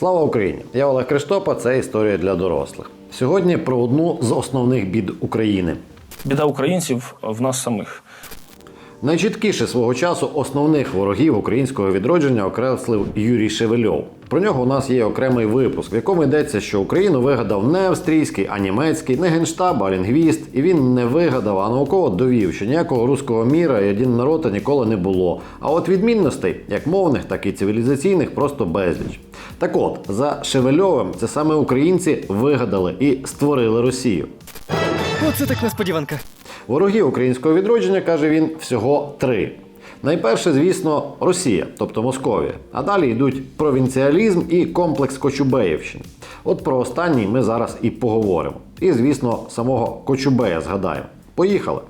Слава Україні! Я Олег Криштопа. Це історія для дорослих. Сьогодні про одну з основних бід України. Біда українців в нас самих. Найчіткіше свого часу основних ворогів українського відродження окреслив Юрій Шевельов. Про нього у нас є окремий випуск, в якому йдеться, що Україну вигадав не австрійський, а німецький, не генштаб, а лінгвіст. І він не вигадав, а науково довів, що ніякого руського міра і один народа ніколи не було. А от відмінностей, як мовних, так і цивілізаційних, просто безліч. Так от, за Шевельовим, це саме українці вигадали і створили Росію. Оце так несподіванка. Ворогів українського відродження, каже він, всього три. Найперше, звісно, Росія, тобто Московія. А далі йдуть провінціалізм і комплекс Кочубеївщини. От про останній ми зараз і поговоримо. І, звісно, самого Кочубея згадаємо. Поїхали!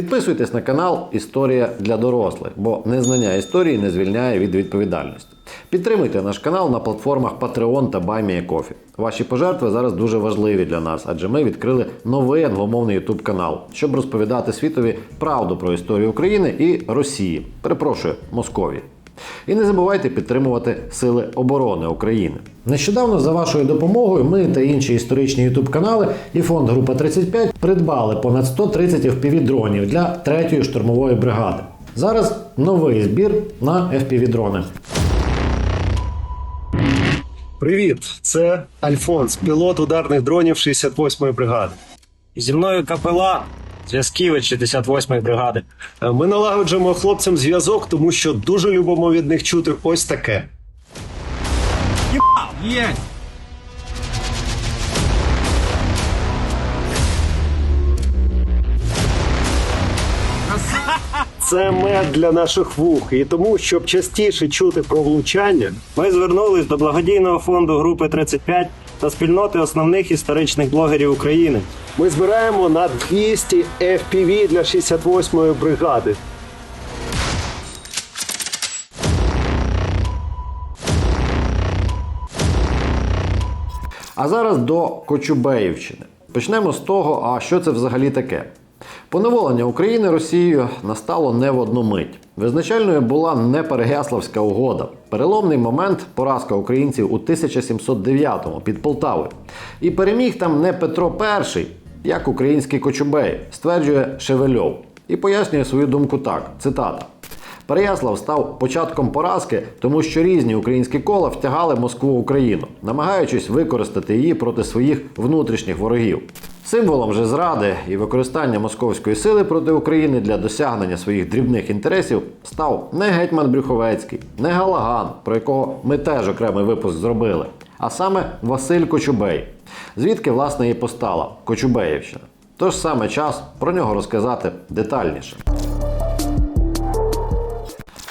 Підписуйтесь на канал Історія для дорослих, бо незнання історії не звільняє від відповідальності. Підтримуйте наш канал на платформах Patreon та BuyMeACoffee. Ваші пожертви зараз дуже важливі для нас, адже ми відкрили новий англомовний YouTube канал, щоб розповідати світові правду про історію України і Росії. Перепрошую, Московії. І не забувайте підтримувати Сили оборони України. Нещодавно за вашою допомогою ми та інші історичні ютуб канали і фонд Група 35 придбали понад 130 FPV-дронів для 3-ї штурмової бригади. Зараз новий збір на FPV-дрони. Привіт, це Альфонс, пілот ударних дронів 68-ї бригади. Зі мною капелан, зв'язківець 68-ї бригади. Е, Ми налагоджуємо хлопцям зв'язок, тому що дуже любимо від них чути ось таке. Є! Це мед для наших вух, і тому, щоб частіше чути про влучання, Ми звернулись до благодійного фонду групи 35 та спільноти основних історичних блогерів України. ми збираємо на 200 FPV для 68-ї бригади. А зараз до Кочубеївщини. Почнемо з того, а що це взагалі таке. Поневолення України Росією настало не в одну мить. Визначальною була не Переяславська угода. Переломний момент поразка українців у 1709-му під Полтавою. І переміг там не Петро І, як український Кочубей, стверджує Шевельов. І пояснює свою думку так: цитата. Переяслав став початком поразки, тому що різні українські кола втягали Москву в Україну, намагаючись використати її проти своїх внутрішніх ворогів. Символом же зради і використання московської сили проти України для досягнення своїх дрібних інтересів став не гетьман Брюховецький, не Галаган, про якого ми теж окремий випуск зробили, а саме Василь Кочубей, звідки власне і постала Кочубеївщина. Тож саме час про нього розказати детальніше.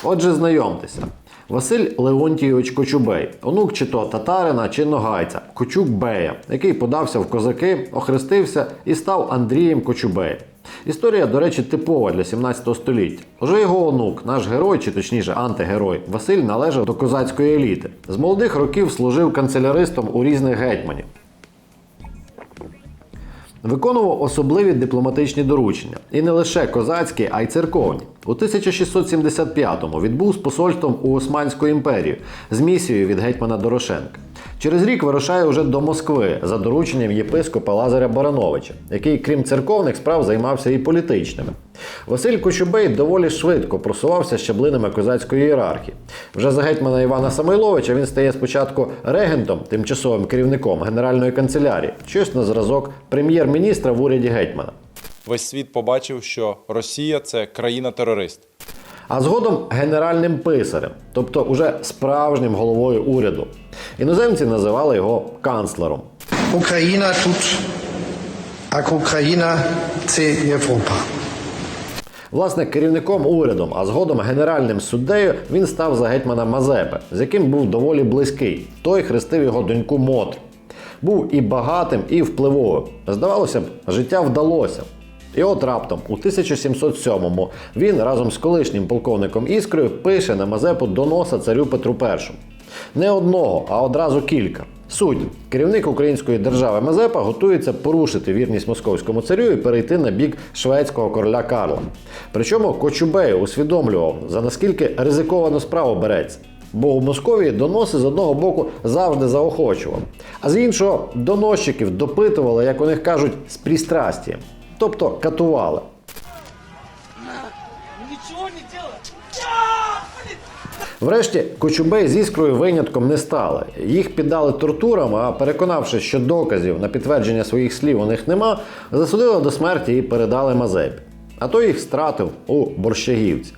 Отже, знайомтеся. Василь Леонтійович Кочубей, онук чи то татарина, чи ногайця, Кочук Бея, який подався в козаки, охрестився і став Андрієм Кочубеєм. Історія, до речі, типова для 17 століття. Уже його онук, наш герой, чи точніше антигерой, Василь належав до козацької еліти. З молодих років служив канцеляристом у різних гетьманів. Виконував особливі дипломатичні доручення, і не лише козацькі, а й церковні. У 1675-му відбув з посольством у Османську імперію з місією від гетьмана Дорошенка. Через рік вирушає уже до Москви за дорученням єпископа Лазаря Барановича, який, крім церковних справ, займався і політичними. Василь Кочубей доволі швидко просувався щаблинами козацької ієрархії. Вже за гетьмана Івана Самойловича він стає спочатку регентом, тимчасовим керівником Генеральної канцелярії, щось на зразок прем'єр-міністра в уряді гетьмана. Весь світ побачив, що Росія це країна-терорист. а згодом генеральним писарем, тобто уже справжнім головою уряду. Іноземці називали його канцлером. Україна тут, а Україна це Європа. Власне, керівником урядом, а згодом генеральним суддею він став за гетьмана Мазепи, з яким був доволі близький. Той хрестив його доньку Мотрю. був і багатим, і впливовим. Здавалося б, життя вдалося. І от раптом, у 1707-му, він разом з колишнім полковником Іскрою пише на Мазепу доноса царю Петру І. Не одного, а одразу кілька. Суть керівник української держави Мазепа готується порушити вірність московському царю і перейти на бік шведського короля Карла. Причому Кочубей усвідомлював, за наскільки ризиковану справу береться. Бо у Московії доноси з одного боку завжди заохочував, а з іншого доносчиків допитували, як у них кажуть, з пристрастієм, тобто катували. Врешті Кочубей з іскрою винятком не стали. Їх піддали тортурам, а переконавшись, що доказів на підтвердження своїх слів у них нема, засудили до смерті і передали Мазепі. А той їх стратив у борщагівці.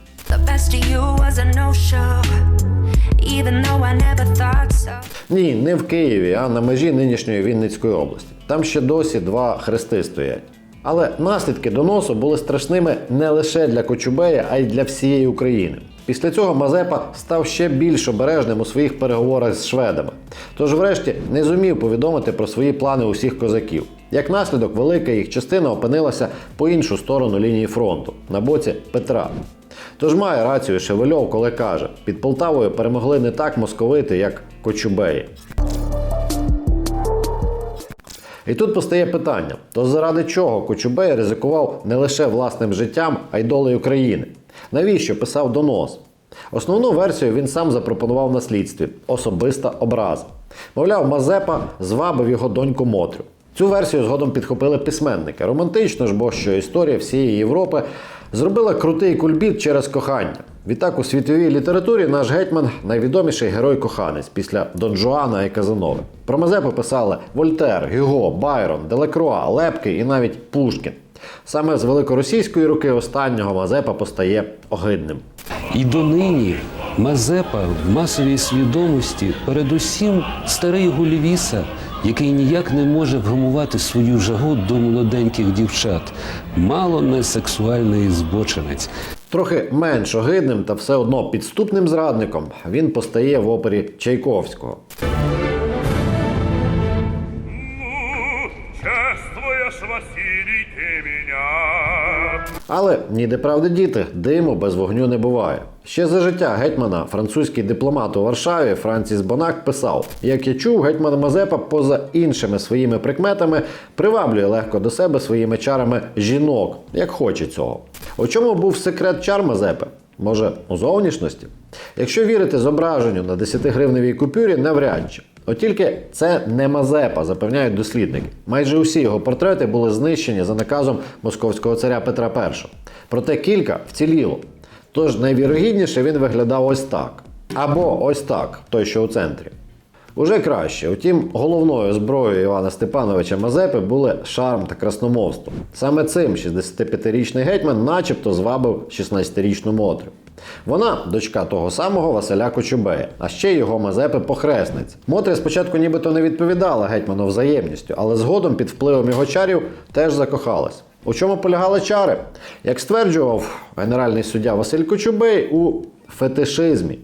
Ні, не в Києві, а на межі нинішньої Вінницької області. Там ще досі два хрести стоять. Але наслідки доносу були страшними не лише для Кочубея, а й для всієї України. Після цього Мазепа став ще більш обережним у своїх переговорах з шведами. Тож, врешті, не зумів повідомити про свої плани усіх козаків. Як наслідок, велика їх частина опинилася по іншу сторону лінії фронту на боці Петра. Тож має рацію Шевельов, коли каже: під Полтавою перемогли не так московити, як Кочубеї. І тут постає питання: то заради чого Кочубей ризикував не лише власним життям, а й долею країни? Навіщо писав донос? Основну версію він сам запропонував на слідстві особиста образа. Мовляв, Мазепа звабив його доньку Мотрю. Цю версію згодом підхопили письменники. Романтично ж, бо що історія всієї Європи зробила крутий кульбіт через кохання. Відтак у світовій літературі наш гетьман найвідоміший герой-коханець після Дон Жуана і Казанови. Про Мазепу писали Вольтер, Гюго, Байрон, Делекруа, Лепки і навіть Пушкін. Саме з великоросійської руки останнього Мазепа постає огидним. І донині Мазепа в масовій свідомості передусім старий Гулівіса, який ніяк не може вгамувати свою жагу до молоденьких дівчат, мало не сексуальний збочинець. Трохи менш огидним та все одно підступним зрадником він постає в опері Чайковського. Василий, ты. Але ніде правди діти, диму без вогню не буває. Ще за життя гетьмана французький дипломат у Варшаві Франціс Бонак писав: як я чув, гетьман Мазепа, поза іншими своїми прикметами, приваблює легко до себе своїми чарами жінок, як хоче цього. У чому був секрет чар Мазепи? Може, у зовнішності? Якщо вірити зображенню на 10-гривневій купюрі, навряд чи. От тільки це не Мазепа, запевняють дослідники. Майже усі його портрети були знищені за наказом московського царя Петра І. Проте кілька вціліло. Тож найвірогідніше він виглядав ось так. Або ось так, той, що у центрі. Уже краще. Утім, головною зброєю Івана Степановича Мазепи були шарм та красномовство. Саме цим 65-річний гетьман начебто звабив 16-річну Мотрю. Вона дочка того самого Василя Кочубея, а ще його Мазепи похресниць. Мотря спочатку нібито не відповідала гетьману взаємністю, але згодом під впливом його чарів теж закохалась. У чому полягали чари? Як стверджував генеральний суддя Василь Кочубей у фетишизмі.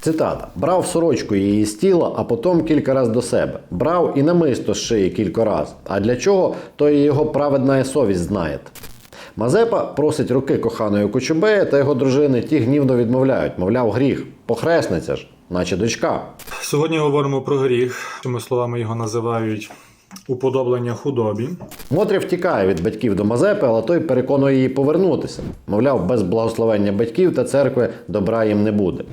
Цитата: брав сорочку її з тіла, а потім кілька раз до себе. Брав і намисто з шиї кілька раз. А для чого, то і його праведна совість знає. Мазепа просить руки коханої Кочубея та його дружини, ті гнівно відмовляють, мовляв, гріх. Похресниця ж, наче дочка. Сьогодні говоримо про гріх, цими словами його називають уподоблення худобі. Мотря втікає від батьків до Мазепи, але той переконує її повернутися. Мовляв, без благословення батьків та церкви добра їм не буде.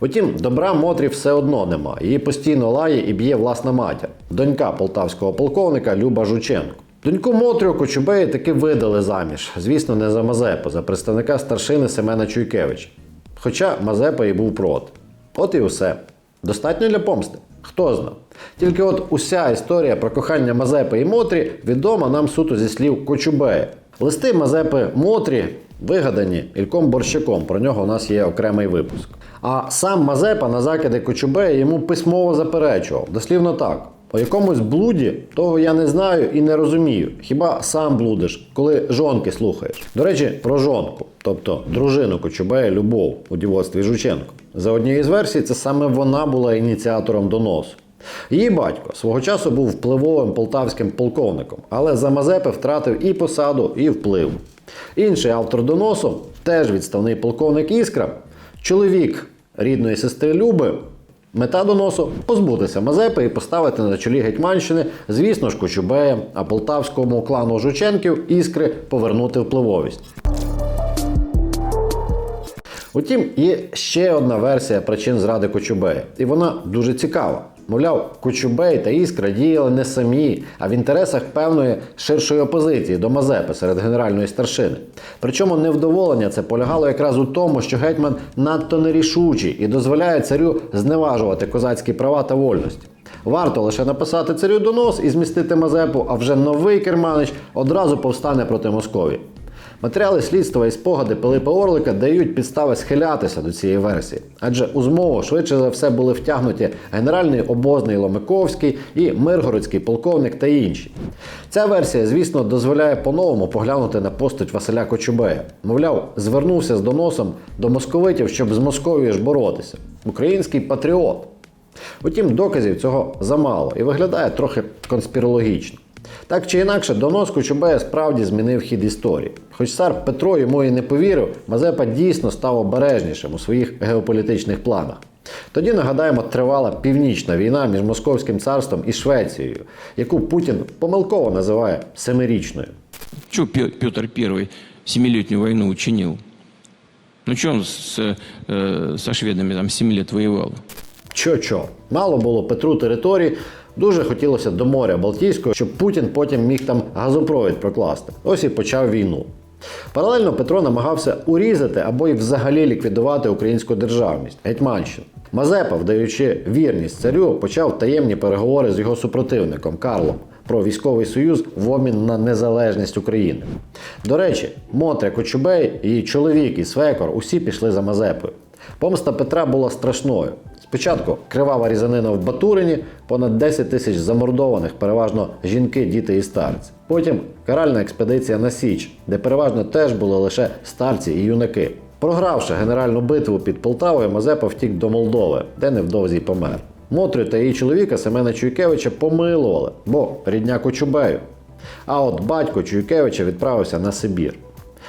Утім, добра Мотрі все одно нема. Її постійно лає і б'є власна матір, донька полтавського полковника Люба Жученко. Доньку Мотрю Кочубеї таки видали заміж. Звісно, не за Мазепу, за представника старшини Семена Чуйкевича. Хоча Мазепа і був проти. От і усе. Достатньо для помсти. Хто зна. Тільки от уся історія про кохання Мазепи і Мотрі відома нам суто зі слів Кочубея. Листи Мазепи Мотрі вигадані Ільком Борщаком. Про нього у нас є окремий випуск. А сам Мазепа на закиди Кочубея йому письмово заперечував. Дослівно так. У якомусь блуді того я не знаю і не розумію. Хіба сам блудиш, коли жонки слухаєш? До речі, про жонку, тобто дружину Кочубея Любов у дівоцтві Жученко. За однією з версій, це саме вона була ініціатором доносу. Її батько свого часу був впливовим полтавським полковником, але за Мазепи втратив і посаду, і вплив. Інший автор доносу, теж відставний полковник Іскра, чоловік рідної сестри Люби. Мета доносу позбутися Мазепи і поставити на чолі Гетьманщини, звісно ж, Кочубея, а полтавському клану Жученків іскри повернути впливовість. Утім, є ще одна версія причин зради Кочубея, і вона дуже цікава. Мовляв, Кочубей та Іскра діяли не самі, а в інтересах певної ширшої опозиції до Мазепи серед генеральної старшини. Причому невдоволення це полягало якраз у тому, що гетьман надто нерішучий і дозволяє царю зневажувати козацькі права та вольності. Варто лише написати царю донос і змістити Мазепу, а вже новий керманич одразу повстане проти Московії. Матеріали слідства і спогади Пилипа Орлика дають підстави схилятися до цієї версії, адже у змову швидше за все були втягнуті генеральний обозний Ломиковський і Миргородський полковник та інші. Ця версія, звісно, дозволяє по-новому поглянути на постать Василя Кочубея. Мовляв, звернувся з доносом до московитів, щоб з Московією ж боротися. Український патріот. Утім, доказів цього замало і виглядає трохи конспірологічно. Так чи інакше, донос Кочубея справді змінив хід історії. Хоч цар Петро йому і не повірив, Мазепа дійсно став обережнішим у своїх геополітичних планах. Тоді нагадаємо, тривала північна війна між Московським царством і Швецією, яку Путін помилково називає семирічною. Что Петр I семилетнюю войну учинил? Ну что он с, э, со шведами там 7 лет воевал? Чо-чо, мало було Петру території, дуже хотілося до моря Балтійського, щоб Путін потім міг там газопровід прокласти. Ось і почав війну. Паралельно Петро намагався урізати або й взагалі ліквідувати українську державність Гетьманщину. Мазепа, вдаючи вірність царю, почав таємні переговори з його супротивником Карлом про військовий союз в обмін на незалежність України. До речі, Мотря Кочубей, її чоловік і свекор усі пішли за Мазепою. Помста Петра була страшною. Спочатку кривава різанина в Батурині, понад 10 тисяч замордованих, переважно жінки, діти і старці. Потім каральна експедиція на Січ, де переважно теж були лише старці і юнаки. Програвши генеральну битву під Полтавою, Мазепа втік до Молдови, де невдовзі й помер. Мотрю та її чоловіка Семена Чуйкевича помилували, бо рідня Кочубею. А от батько Чуйкевича відправився на Сибір.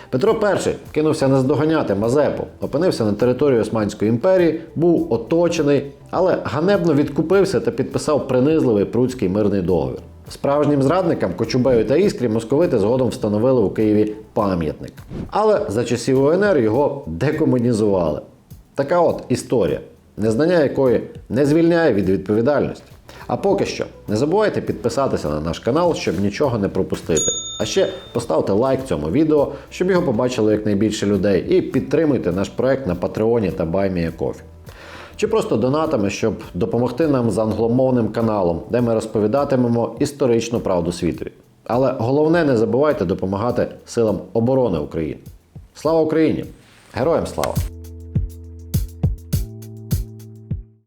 Петро І кинувся наздоганяти Мазепу, опинився на території Османської імперії, був оточений, але ганебно відкупився та підписав принизливий пруцький мирний договір. Справжнім зрадникам Кочубею та Іскрі московити згодом встановили у Києві пам'ятник. Але за часів УНР його декомунізували. Така от історія, незнання якої не звільняє від відповідальності. А поки що не забувайте підписатися на наш канал, щоб нічого не пропустити. А ще поставте лайк цьому відео, щоб його побачило якнайбільше людей, і підтримуйте наш проект на Патреоні та BuyMeACoffee. Чи просто донатами, щоб допомогти нам з англомовним каналом, де ми розповідатимемо історичну правду світові. Але головне не забувайте допомагати силам оборони України. Слава Україні! Героям слава!